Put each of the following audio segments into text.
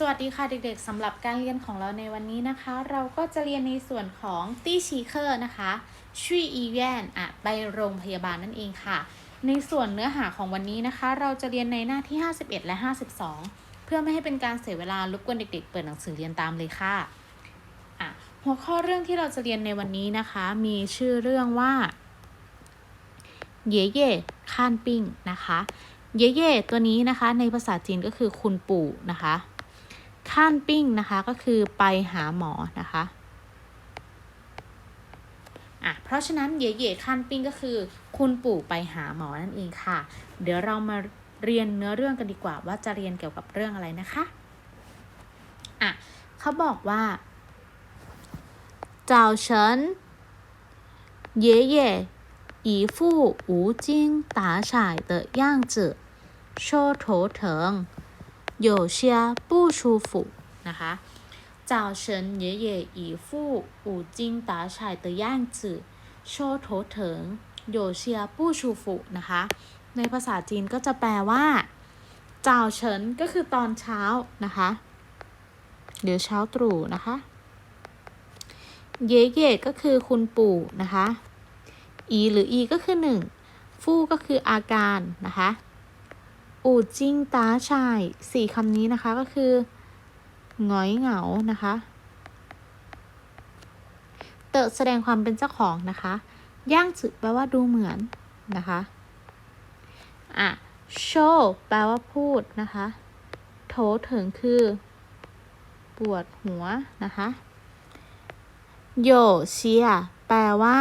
สวัสดีค่ะเด็กๆสำหรับการเรียนของเราในวันนี้นะคะ เราก็จะเรียนในส่วนของตี้ชีเคอร์นะคะช่วยอีแวนอะไปโรงพยาบาลนั่นเองค่ะ ในส่วนเนื้อหาของวันนี้นะคะ เราจะเรียนในหน้าที่ 51 และ 52 เพื่อไม่ให้เป็นการเสียเวลารบกวนเด็กๆ เปิดหนังสือเรียนตามเลยค่ะอะ หัวข้อเรื่องที่เราจะเรียนในวันนี้นะคะ มีชื่อเรื่องว่า เย่เย่ข้านปิ้งนะคะ เย่เย่ตัวนี้นะคะ ในภาษาจีนก็คือคุณปู่นะคะ ข้านปิ้งนะคะก็คือไปหาหมอนะคะอ่ะเพราะฉะนั้นเย่เย่ข้านปิ้งก็คือ คุณปู่ไปหาหมอนั่นเองค่ะ เดี๋ยวเรามาเรียนเนื้อเรื่องกันดีกว่าว่าจะเรียนเกี่ยวกับเรื่องอะไรนะคะอ่ะเขาบอกว่า早晨爷爷一副无精打采的样子，说头疼。 有些不舒服นะคะ早晨爷爷一副无精打采的样子说头疼有些不舒服นะคะ ในภาษาจีนก็จะแปลว่าเจ้าเฉินก็คือตอนเช้านะคะหรือเช้าตรู่นะคะ เย่เย่ก็คือคุณปู่นะคะ อีหรืออีก็คือหนึ่ง ฟู่ก็คืออาการนะคะ อูจิงตาชายสี่คำนี้นะคะก็คือหงอยเหงานะคะ เตอแสดงความเป็นเจ้าของนะคะ ย่างจืแปลว่าดูเหมือนนะคะอะโชแปลว่าพูดนะคะ โถถึงคือ ปวดหัวนะคะโยเชียแปลว่า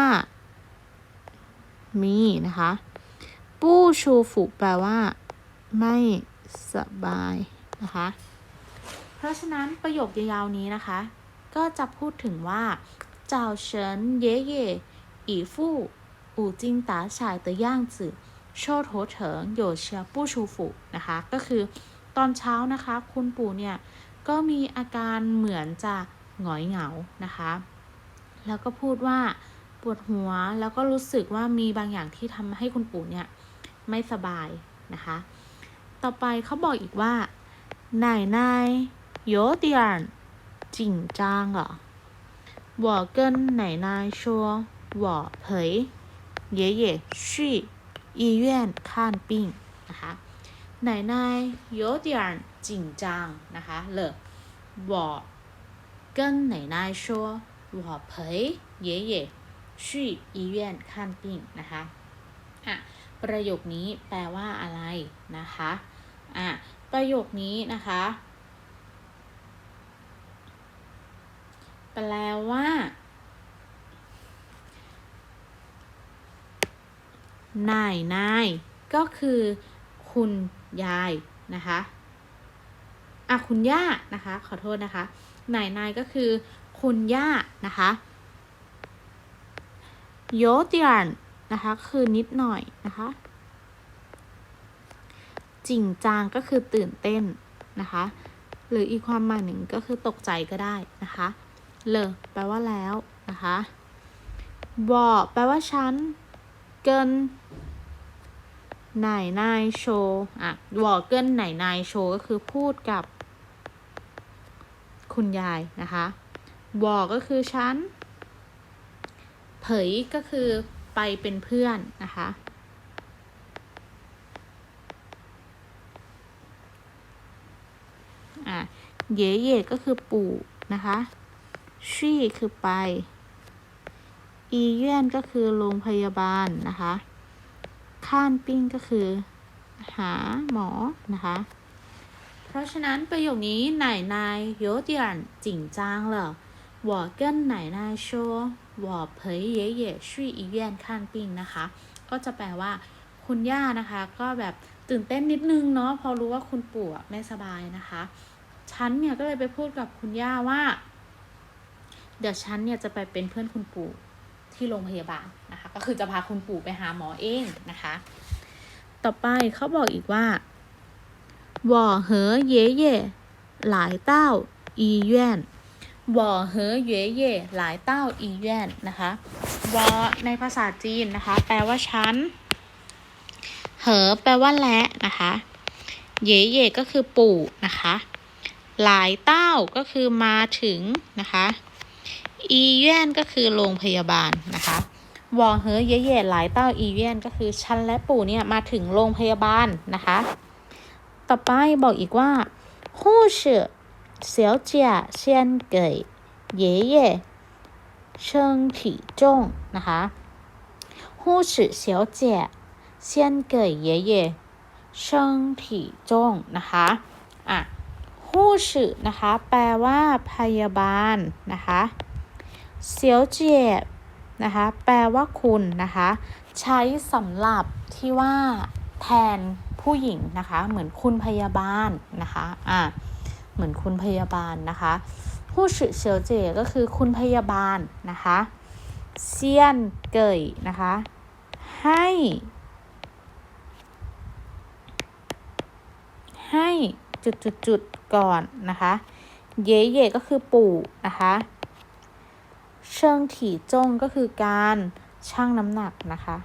มีนะคะ ปู้ชูฟุแปลว่า ไม่สบายนะคะ เพราะฉะนั้นประโยคยาวๆนี้นะคะ ก็จะพูดถึงว่าเจ้าเฉินเย่เย่อีฟู่อูจิงตาชายเตย่างจื่อโชดโหเถิงโยเชียปู้ชูฟุนะคะ ก็คือตอนเช้านะคะ คุณปู่เนี่ยก็มีอาการเหมือนจะหงอยเหงานะคะ แล้วก็พูดว่าปวดหัวแล้วก็รู้สึกว่ามีบางอย่างที่ทำให้คุณปู่เนี่ยไม่สบายนะคะต่อไปเขาบอกอีกว่า奶奶有点紧张了我跟奶奶说我陪爷爷去医院看病นะคะ奶奶有点紧张นะคะ了我跟奶奶说我陪爷爷去医院看病นะคะอ่ะ ประโยคนี้แปลว่าอะไรนะคะ อะประโยคนี้นะคะ แปลว่า นายนายก็คือคุณยายนะคะอะคุณย่านะคะ ขอโทษนะคะนายนายก็คือคุณย่านะคะโยเดียนนะคะ คือนิดหน่อยนะคะ จริงจางก็คือตื่นเต้นนะคะ หรืออีกความหมายหนึ่งก็คือตกใจก็ได้นะคะเลยแปลว่าแล้วนะคะบอแปลว่าฉัน เกินไหนนายโชอะวอเกินไหนนายโชก็คือพูดกับ คุณยายนะคะวอก็คือฉัน เผยก็คือไปเป็นเพื่อนนะคะ เย่เย่ก็คือปู่นะคะชี่คือไป อีเย่นก็คือโรงพยาบาลนะคะข้านปิ้งก็คือ หาหมอนะคะ เพราะฉะนั้นประโยคนี้ไหนนาย有点紧张了我跟奶奶说我陪爷爷去医院看病นะคะ ก็จะแปลว่า คุณย่านะคะ ก็แบบตื่นเต้นนิดนึงเนาะ พอรู้ว่าคุณปู่ไม่สบายนะคะ ฉันเนี่ยก็เลยไปพูดกับคุณย่าว่า เดี๋ยวฉันเนี่ยจะไปเป็นเพื่อนคุณปู่ที่โรงพยาบาลนะคะ ก็คือจะพาคุณปู่ไปหาหมอเองนะคะ ต่อไปเขาบอกอีกว่าว่อเหอเย่เย่หลายเต้าอีแย่นว่อเหอเย่เย่หลายเต้าอีแย่นนะคะวอในภาษาจีนนะคะ แปลว่าฉันเหอแปลว่าและนะคะ เย่เย่ก็คือปู่นะคะ หลายเต้าก็คือมาถึงนะคะอีเวนก็คือโรงพยาบาลนะคะวองเฮอเย่เย่หลายเต้าอีเวนก็คือฉันและปู่เนี่ยมาถึงโรงพยาบาลนะคะ ต่อไปบอกอีกว่าหูเสือเสียวเจียเซียนเกยเย่เย่เชิงผีจงนะคะหูเสือเสียวเจียเซียนเกยเย่เย่เชิงผีจงนะคะอะ 护士นะคะ แปลว่าพยาบาลนะคะเสียวเจียนะคะ แปลว่าคุณนะคะ ใช้สำหรับที่ว่าแทนผู้หญิงนะคะ เหมือนคุณพยาบาลนะคะอะเหมือนคุณพยาบาลนะคะผู้สืเสียวเจียก็คือคุณพยาบาลนะคะเซียนเกยนะคะ ให้ ให้ จุดจุดจุดๆก่อนนะคะ เย่เย่ก็คือปู่นะคะเชิงถี่จงก็คือการชั่งน้ำหนักนะคะ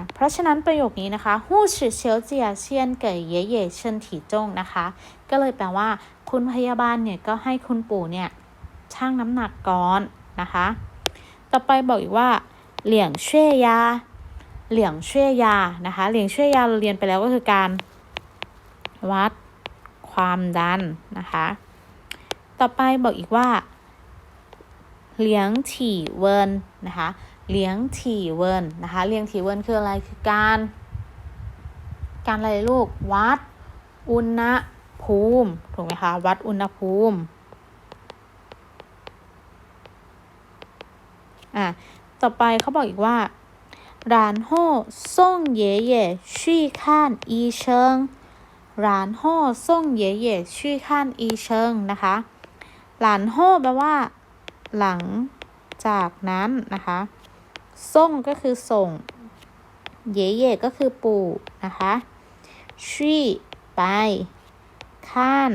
ะเพราะฉะนั้นประโยคนี้นะคะหู้ชื่อเฉียวเจียเชียนเก๋เย่เย่เชิงถี่จงนะคะ ก็เลยแปลว่า คุณพยาบาลเนี่ยก็ให้คุณปู่เนี่ยชั่งน้ำหนักก่อนนะคะ ต่อไปบอกอีกว่า เหลี่ยงเช่วยยา เหลี่ยงเช่วยานะคะเหลี่ยงเช่วยยาเราเรียนไปแล้วก็คือการวัดความดันนะคะ ต่อไปบอกอีกว่าเลี้ยงถี่เวินนะคะเลี้ยงถี่เวินนะคะเลี้ยงถี่เวินคืออะไรคือการ การอะไรลูกวัดอุณหภูมิถูกไหมคะวัดอุณหภูมิอะต่อไปเขาบอกอีกว่า 然后送爷爷去看医生然后送爷爷去看医生นะคะหลานโฮแปลว่า หลังจากนั้นนะคะส่งก็คือส่ง เย่เย่ก็คือปู่นะคะชี่ไปข้าน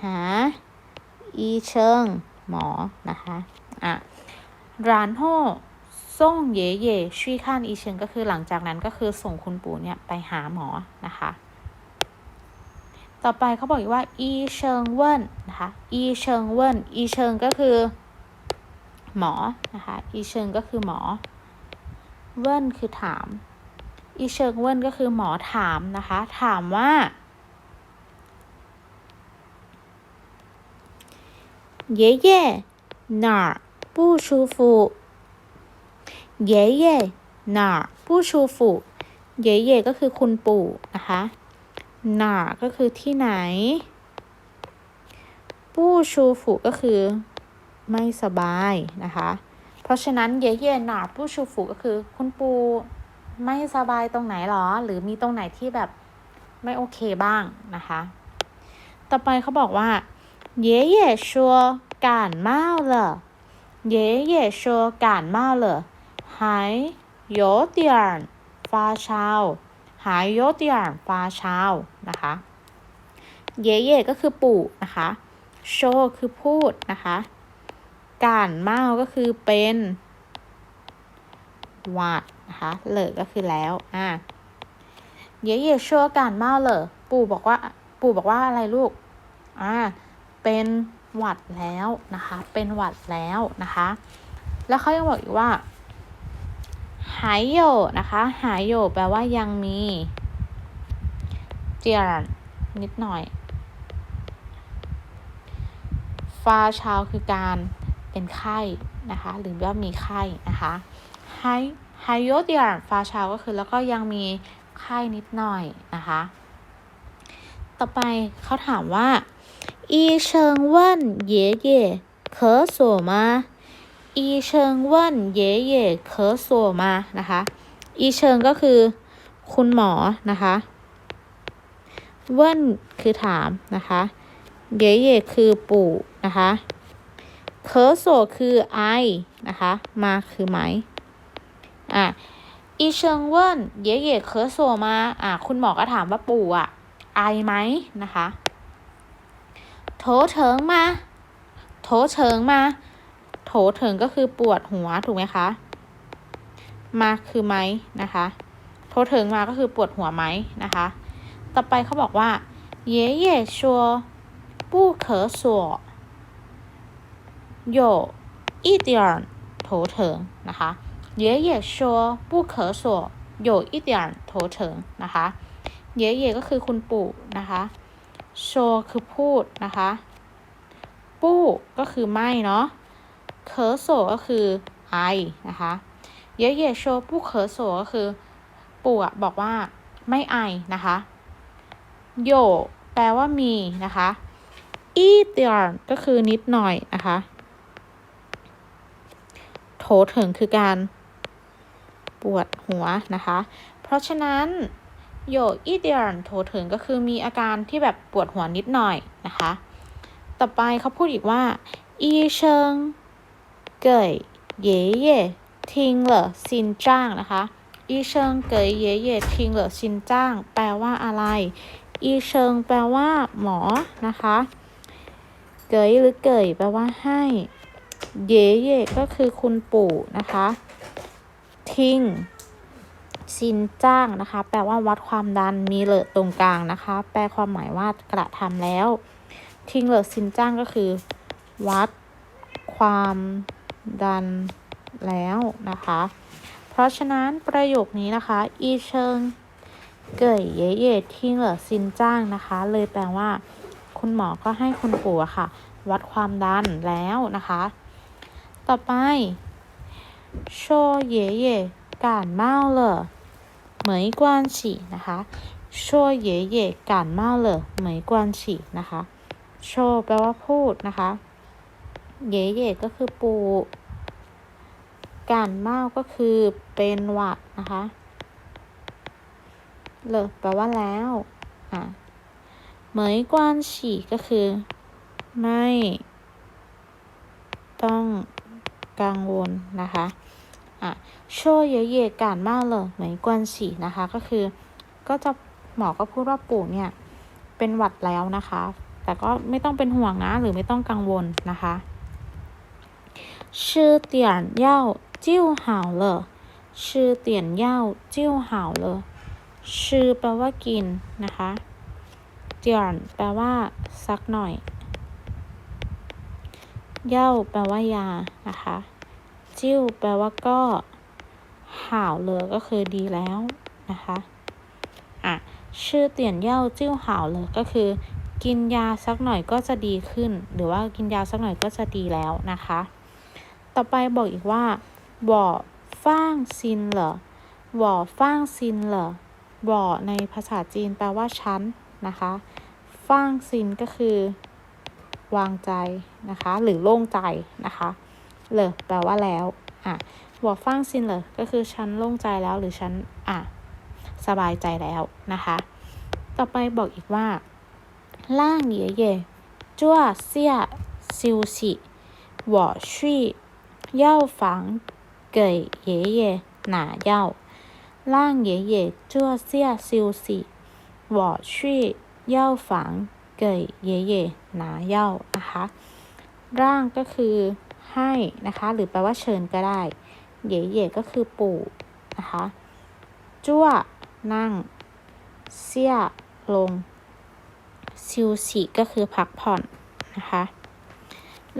หา อีเชิง หมอ นะคะอ่ะร้านโฮ ส่งเย่เย่ชี่ข้านอีเชิงก็คือหลังจากนั้นก็คือส่งคุณปู่เนี่ยไปหาหมอนะคะ ต่อไปเขาบอกอีกว่า อีเชิงเวินนะคะ อีเชิงเวินอีเชิงก็คือ หมอ นะคะ อีเชิงก็คือหมอ เวินคือถาม อีเชิงเวินก็คือหมอถามนะคะ ถามว่า 爷爷哪儿不舒服 เย่เย่หนาผู้ชูฟูเย่เย่ก็คือคุณปู่นะคะหนาก็คือที่ไหน ผู้ชูฟูก็คือไม่สบายนะคะ เพราะฉะนั้นเย่เย่หนาผู้ชูฟูก็คือ คุณปู่ไม่สบายตรงไหนหรอ หรือมีตรงไหนที่แบบไม่โอเคบ้างนะคะ ต่อไปเขาบอกว่าเย่เย่ชัวการเมาเหรเย่เย่ชัวการเมาเหร หายโยเตียนฟาช้าหายโยตียนฟาช้านะคะเย่เย่ก็คือปู่นะคะโชคือพูดนะคะการเมาก็คือเป็นวัดนะคะเลือก็คือแล้วอะเย่เย่ชัวการเมาเหลอปู่บอกว่า ปู่บอกว่าอะไรลูกอ่าเป็นหวัดแล้วนะคะ เป็นหวัดแล้วนะคะ แล้วเขายังบอกอีกว่า หายโยนะคะหายโยแปลว่ายังมีเจียนนิดหน่อยฟาชาวคือการเป็นไข้นะคะ หรือว่ามีไข้นะคะไฮไฮโยเดียนฟาชาวก็คือแล้วก็ยังมีไข้นิดหน่อยนะคะ ต่อไปเขาถามว่าอีเชิงว่นเย่เย่เคอสวมา อีเชิงเว่นเย่เย่เคอร์โซมานะคะ อีเชิงก็คือคุณหมอนะคะ เว่นคือถามนะคะ เย่เย่คือปู่นะคะเคอร์โซคือไอนะคะ มาคือไหมอะอีเชิงเว่นเย่เย่เคอร์โซมาอะคุณหมอก็ถามว่าปู่อะไอไหมนะคะโถเถิงมาโถเถิงมา โถเถิงก็คือปวดหัวถูกไหมคะ มาคือไหมนะคะ โถเถิงมาก็คือปวดหัวไหมนะคะ ต่อไปเขาบอกว่าเย่เย่ชัวปู้เขอสัวโยอีเดียนโถเถิงนะคะเย่เย่ชัวปู้เขอสัวโยอีเดียนโถเถิงนะคะเย่เย่ก็คือคุณปู่นะคะชัวคือพูดนะคะ ปู้ก็คือไม่เนาะ เคอโซก็คือไอนะคะเย่เย่โชปู้เคอโซก็คือปู่บอกว่าไม่ไอนะคะโยแปลว่ามีนะคะอีเตียนก็คือนิดหน่อยนะคะโถถึงคือการปวดหัวนะคะ เพราะฉะนั้นโยอีเดียนโถถึงก็คือมีอาการที่แบบปวดหัวนิดหน่อยนะคะ ต่อไปเขาพูดอีกว่าอีเชิง เกยเย่เย่ทิ้งเหรอซินจ้างนะคะอีเชิงเกยเย่เย่ทิ้งเหรอซินจ้าง แปลว่าอะไรอีเชิงแปลว่า หมอนะคะ เกยหรือเกยแปลว่าให้ เย่เย่ก็คือคุณปู่นะคะ ทิ้งซินจ้างนะคะ แปลว่าวัดความดันมีเลอะตรงกลางนะคะ แปลความหมายว่ากระทำแล้ว ทิ้งเหลอซินจ้างก็คือ วัดความ ดันแล้วนะคะ เพราะฉะนั้นประโยคนี้นะคะอีเชิงเก่ยเย่เย่ทิ้งเหลือซินจ้างนะคะ เลยแปลว่า คุณหมอก็ให้คุณปู่ค่ะ วัดความดันแล้วนะคะ ต่อไปโชเย่เย่感冒了没关系นะคะโชเย่เย่感冒了没关系นนะคะ โชแปลว่าพูดนะคะ เย่เย่ก็คือปูการเมาก็คือเป็นหวัดนะคะเลยแปลว่าแล้วอะเหมยกวนฉี่ก็คือ ไม่ ต้องกังวลนะคะอะโชเยเย่การมากเลยเหมยกวนฉี่นะคะ ก็คือ ก็จะหมอก็พูดว่าปู่เนี่ย เป็นหวัดแล้วนะคะ แต่ก็ไม่ต้องเป็นห่วงนะ หรือไม่ต้องกังวลนะคะ ชื่อเตียนเย่าจิ้วหาวเลอชื่อเตียนเย่าจิ้วหาวเลอชื่อแปลว่ากินนะคะเตียนแปลว่าสักหน่อย เย่าแปลว่ายานะคะ จิ้วแปลว่าก็ห่าวเลยก็คือดีแล้วนะคะอะชื่อเตียนเย่าจิ้วห่าวเลยก็คือ กินยาสักหน่อยก็จะดีขึ้น หรือว่ากินยาสักหน่อยก็จะดีแล้วนะคะ ต่อไปบอกอีกว่าบ่อฟ้างซินเหรอบ่อฟ้างซินเหรอบ่อในภาษาจีนแปลว่าชั้นนะคะฟ้างซินก็คือ วางใจนะคะ หรือโล่งใจนะคะเหลยแปลว่าแล้วอะบ่อฟ้างซินเลยก็คือฉันโล่งใจแล้วหรือฉันอะสบายใจแล้วนะคะ ต่อไปบอกอีกว่า ล่างเย่เย่จ้วเสียซิวสิ我去药房给爷爷拿药让爷爷做下休息，我去药房给爷爷拿药นะคะ ร่างก็คือให้นะคะ หรือแปลว่าเชิญก็ได้ เย่เย่ก็คือปู่นะคะ จั่วนั่ง เสียลง ซิวสีก็คือพักผ่อนนะคะ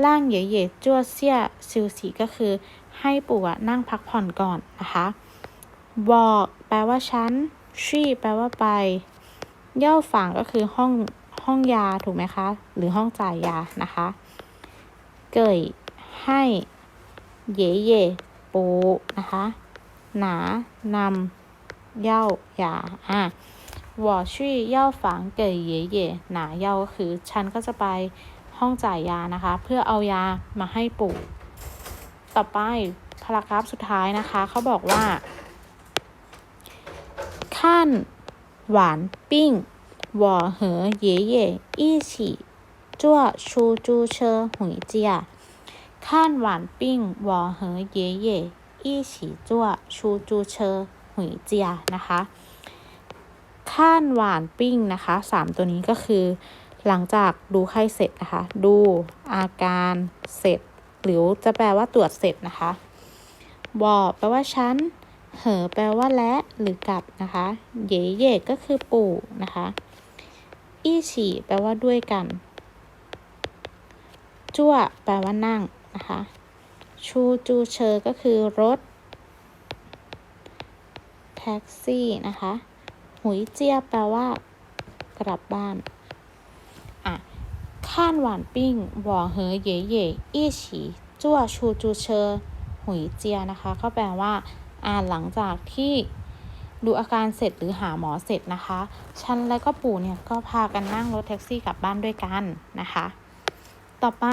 ร่างเย่เย่จั่วเซี่ยซิวสีก็คือ ให้ปู่นั่งพักผ่อนก่อนนะคะบอกแปลว่าชั้นชี่แปลว่าไป เย่าฝังก็คือห้องห้องยาถูกไหมคะ หรือห้องจ่ายยานะคะ เกยให้เย่เย่ปูนะคะ หนานำเย่ายาอะวอชี่เย่าฝังเกยเย่เย่หนาเย่าคือ ฉันก็จะไป ห้องจ่ายยานะคะ เพื่อเอายามาให้ปู่ ต่อไปพารากราฟสุดท้ายนะคะ เขาบอกว่า看完病，我和爷爷一起坐出租车回家。看完病，我和爷爷一起坐出租车回家นะคะข้านหวานปิ้งนะคะสามตัวนี้ก็คือ หลังจากดูไข้เสร็จนะคะ ดูอาการเสร็จ หรือจะแปลว่าตรวจเสร็จนะคะบอแปลว่าฉันเหอแปลว่าและหรือกับนะคะ เย่เย่ก็คือปู่นะคะ อี้ฉี่แปลว่าด้วยกัน จั่วแปลว่านั่งนะคะ ชูจูเชอก็คือรถ แท็กซี่นะคะ หุยเจียแปลว่ากลับบ้าน ท่านหวานปิ้งบ่อเหอเย่เย่อีฉีจั่วชูจูเชอหุยเจียนะคะ ก็แปลว่าอ่าหลังจากที่ดูอาการเสร็จหรือหาหมอเสร็จนะคะ ฉันและก็ปู่เนี่ยก็พากันนั่งรถแท็กซี่กลับบ้านด้วยกันนะคะ ต่อไป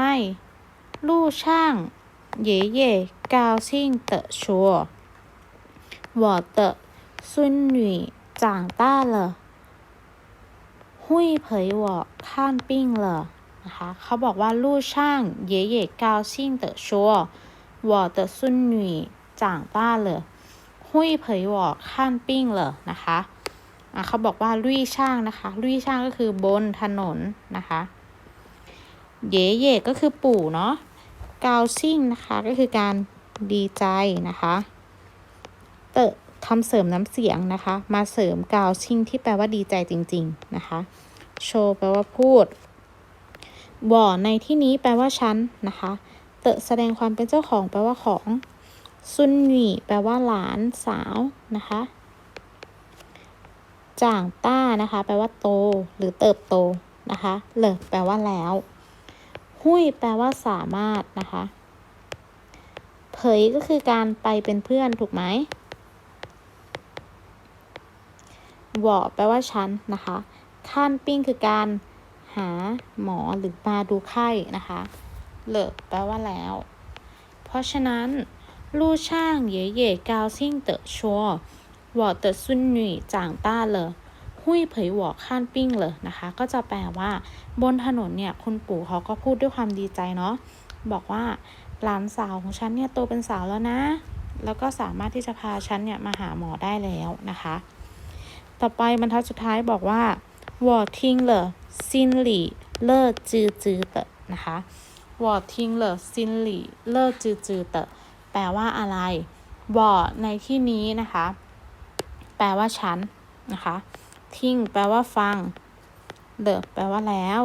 ลู่ช่างเย่เย่กาวซิ่งเตอชัว我的孙女长大了会陪我看病了ะคะเขาบอกว่าลู่ช่างเย่เย่ก้าวซิ่งเต๋อชัววอเตอซุนหนุ่ยจางต้าเลยหุยเผยวอข้านปิ้งเลยนะคะะเขาบอกว่าลุยช่างนะคะลุยช่างก็คือบนถนนนะคะเย่เย่ก็คือปู่เนาะเกาวซิ่งนะคะก็คือการดีใจนะคะเตะคำเสริมน้ำเสียงนะคะ มาเสริมกาวซิ่งที่แปลว่าดีใจจริง ๆ นะคะ โชว์แปลว่าพูด บ่อในที่นี้แปลว่าฉันนะคะ เตะแสดงความเป็นเจ้าของแปลว่าของ ซุนหนีแปลว่าหลานสาวนะคะจ่างต้านะคะ แปลว่าโต หรือเติบโตนะคะเหลิแปลว่าแล้ว หุ้ยแปลว่าสามารถนะคะเผยก็คือการไปเป็นเพื่อนถูกไหมหวอแปลว่าฉันนะคะ ข้านปิ้งคือการ หาหมอหรือมาดูไข้นะคะเลิกแปลว่าแล้ว เพราะฉะนั้นลู่ช่างเย่เย่กาวซิ่งเตอชัววอเตอซุนหนุ่ยจางต้าเลยหุยเผยหวอข้านปิ้งเลยนะคะ ก็จะแปลว่า บนถนนเนี่ย คุณปู่เขาก็พูดด้วยความดีใจเนาะบอกว่าหลานสาวของฉันเนี่ยโตเป็นสาวแล้วนะ แล้วก็สามารถที่จะพาฉันเนี่ยมาหาหมอได้แล้วนะคะ ต่อไปบรรทัดสุดท้ายบอกว่าวอทิ้งเลย 心里乐滋滋的นะคะวอทิ้งเหลอซินหลี่แปลว่าอะไรวอในที่นี้นะคะ แปลว่าฉันนะคะ ทิ้งแปลว่าฟังเหลอแปลว่าแล้ว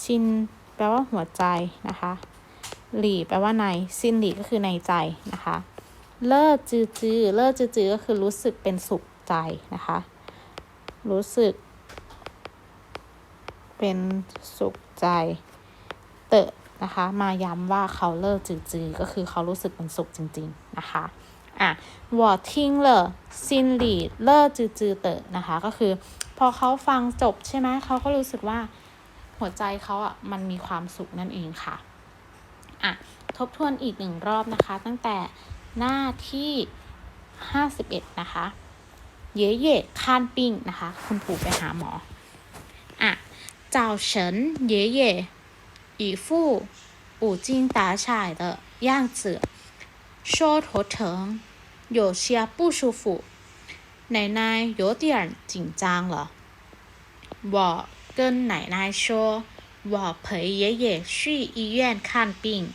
ซินแปลว่าหัวใจนะคะหลีแปลว่าในซินหลีก็คือในใจนะคะ เลิศจือจือเลิศจือจือก็คือรู้สึกเป็นสุขใจนะคะ รู้สึก เป็นสุขใจเตอะนะคะ มาย้ำว่าเขาเลิกจืดๆก็คือเขารู้สึกเป็นสุขจริง ๆ นะคะอะวอทิ้งเลยซินลีเลิกจืดๆเตอะนะคะ ก็คือพอเขาฟังจบใช่ไหมเขาก็รู้สึกว่าหัวใจเขาอะมันมีความสุขนั่นเองค่ะอะทบทวนอีกหนึ่งรอบนะคะ ตั้งแต่หน้าที่ 51 นะคะ เย่เย่คานปิงนะคะ คุณผูไปหาหมอ อะ 早晨爷爷一副无精打采的样子说头疼有些不舒服，奶奶有点紧张了。我跟奶奶说，我陪爷爷去医院看病。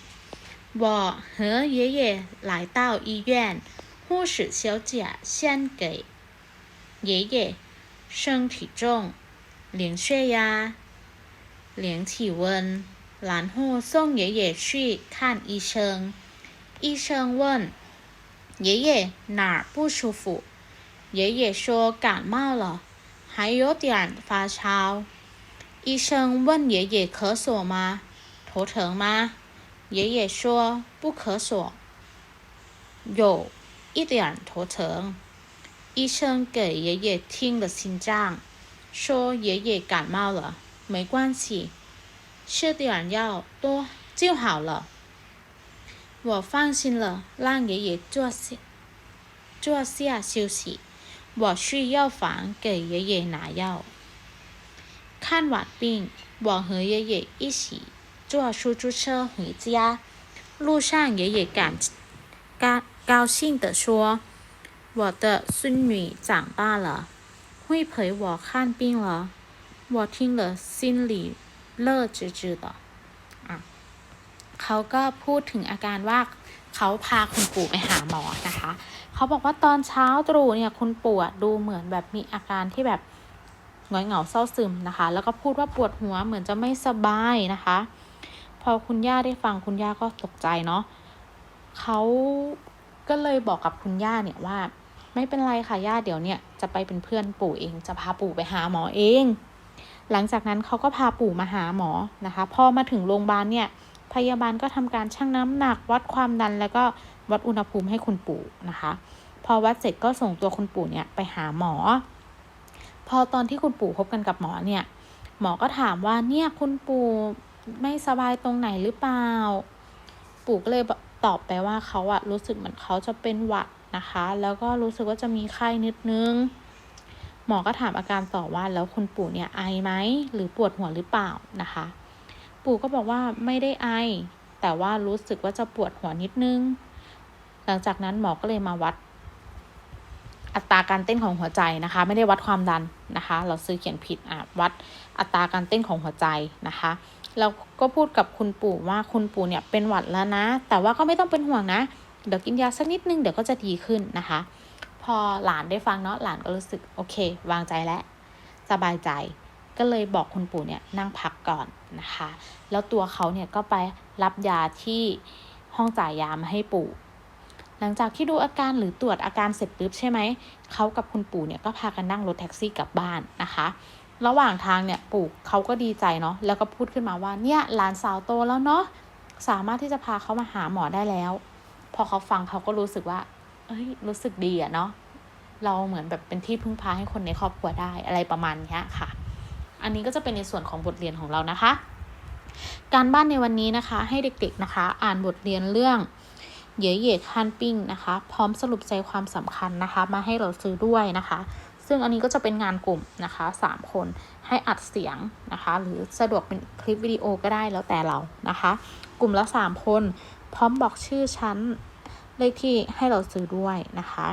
我和爷爷来到医院，护士小姐先给爷爷称体重、量血压、量体温，然后送爷爷去看医生。医生问爷爷哪儿不舒服，爷爷说感冒了，还有点发烧。医生问爷爷咳嗽吗？头疼吗？爷爷说不咳嗽，有一点头疼。医生给爷爷听了心脏，说爷爷感冒了，没关系，吃点药多就好了。我放心了，让爷爷坐下坐下休息。我去药房给爷爷拿药。看完病，我和爷爷一起坐出租车回家。路上，爷爷感高高兴地说：“我的孙女长大了，会陪我看病了。”我听了心里乐滋滋的。อ่ะเขาก็พูดถึงอาการว่าเขาพาคุณปู่ไปหาหมอนะคะ เขาบอกว่าตอนเช้าตรู่เนี่ยคุณปู่อะดูเหมือนแบบมีอาการที่แบบ หงอยเหงาเศร้าซึมนะคะ แล้วก็พูดว่าปวดหัวเหมือนจะไม่สบายนะคะ พอคุณย่าได้ฟังคุณย่าก็ตกใจเนาะเขาก็เลยบอกกับคุณย่าเนี่ยว่า ไม่เป็นไรค่ะย่าเดี๋ยวเนี่ยจะไปเป็นเพื่อนปู่เอง จะพาปู่ไปหาหมอเอง หลังจากนั้นเขาก็พาปู่มาหาหมอนะคะ พอมาถึงโรงพยาบาลเนี่ยพยาบาลก็ทำการชั่งน้ำหนัก วัดความดันแล้วก็วัดอุณหภูมิให้คุณปู่นะคะ พอวัดเสร็จก็ส่งตัวคุณปู่เนี่ยไปหาหมอ พอตอนที่คุณปู่พบกันกับหมอเนี่ยหมอก็ถามว่าเนี่ยคุณปู่ไม่สบายตรงไหนหรือเปล่า ปู่ก็เลยตอบไปว่าเขาอะรู้สึกเหมือนเขาจะเป็นหวัดนะคะ แล้วก็รู้สึกว่าจะมีไข้นิดนึง หมอก็ถามอาการต่อว่าแล้วคุณปู่เนี่ยไอไหมหรือปวดหัวหรือเปล่านะคะ ปู่ก็บอกว่าไม่ได้ไอ แต่ว่ารู้สึกว่าจะปวดหัวนิดนึง หลังจากนั้นหมอก็เลยมาวัด อัตราการเต้นของหัวใจนะคะ ไม่ได้วัดความดันนะคะ เราซื้อเขียนผิดอะวัดอัตราการเต้นของหัวใจนะคะแล้วก็พูดกับคุณปู่ว่าคุณปู่เนี่ยเป็นหวัดแล้วนะ แต่ว่าก็ไม่ต้องเป็นห่วงนะ เดี๋ยวกินยาสักนิดนึงเดี๋ยวก็จะดีขึ้นนะคะ อหลานได้ฟังเนาะหลานก็รู้สึกโอเค วางใจแล้วสบายใจก็เลยบอกคุณปู่เนี่ยนั่งพักก่อนนะคะ แล้วตัวเขาเนี่ยก็ไปรับยาที่ห้องจ่ายยามาให้ปู่ หลังจากที่ดูอาการหรือตรวจอาการเสร็จปุ๊บใช่ไหม เขากับคุณปู่เนี่ยก็พากันนั่งรถแท็กซี่กลับบ้านนะคะ ระหว่างทางเนี่ยปู่เขาก็ดีใจเนาะ แล้วก็พูดขึ้นมาว่าเนี่ยหลานสาวโตแล้วเนาะ สามารถที่จะพาเขามาหาหมอได้แล้ว พอเขาฟังเขาก็รู้สึกว่า เอ้ยรู้สึกดีอะเนาะเราเหมือนแบบเป็นที่พึ่งพาให้คนในครอบครัวได้อะไรประมาณนี้ค่ะ อันนี้ก็จะเป็นในส่วนของบทเรียนของเรานะคะ การบ้านในวันนี้นะคะ ให้เด็กๆนะคะ อ่านบทเรียนเรื่องเหย่เหย่คันปิ้งนะคะ พร้อมสรุปใจความสำคัญนะคะ มาให้เราซื้อด้วยนะคะ ซึ่งอันนี้ก็จะเป็นงานกลุ่มนะคะสามคนให้อัดเสียงนะคะ หรือสะดวกเป็นคลิปวิดีโอก็ได้แล้วแต่เรานะคะ กลุ่มละสามคน พร้อมบอกชื่อชั้น เลขที่ให้เราซื้อด้วยนะคะ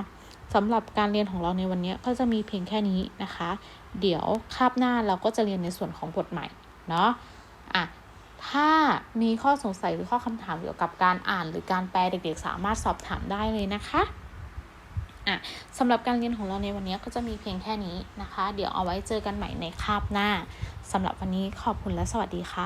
สำหรับการเรียนของเราในวันนี้ก็จะมีเพียงแค่นี้นะคะ เดี๋ยวคาบหน้าเราก็จะเรียนในส่วนของบทใหม่เนาะอะถ้ามีข้อสงสัยหรือข้อคำถามเกี่ยวกับการอ่านหรือการแปลเด็กๆ สามารถสอบถามได้เลยนะคะอะสำหรับการเรียนของเราในวันนี้ก็จะมีเพียงแค่นี้นะคะ เดี๋ยวเอาไว้เจอกันใหม่ในคาบหน้าสำหรับวันนี้ขอบคุณและสวัสดีค่ะ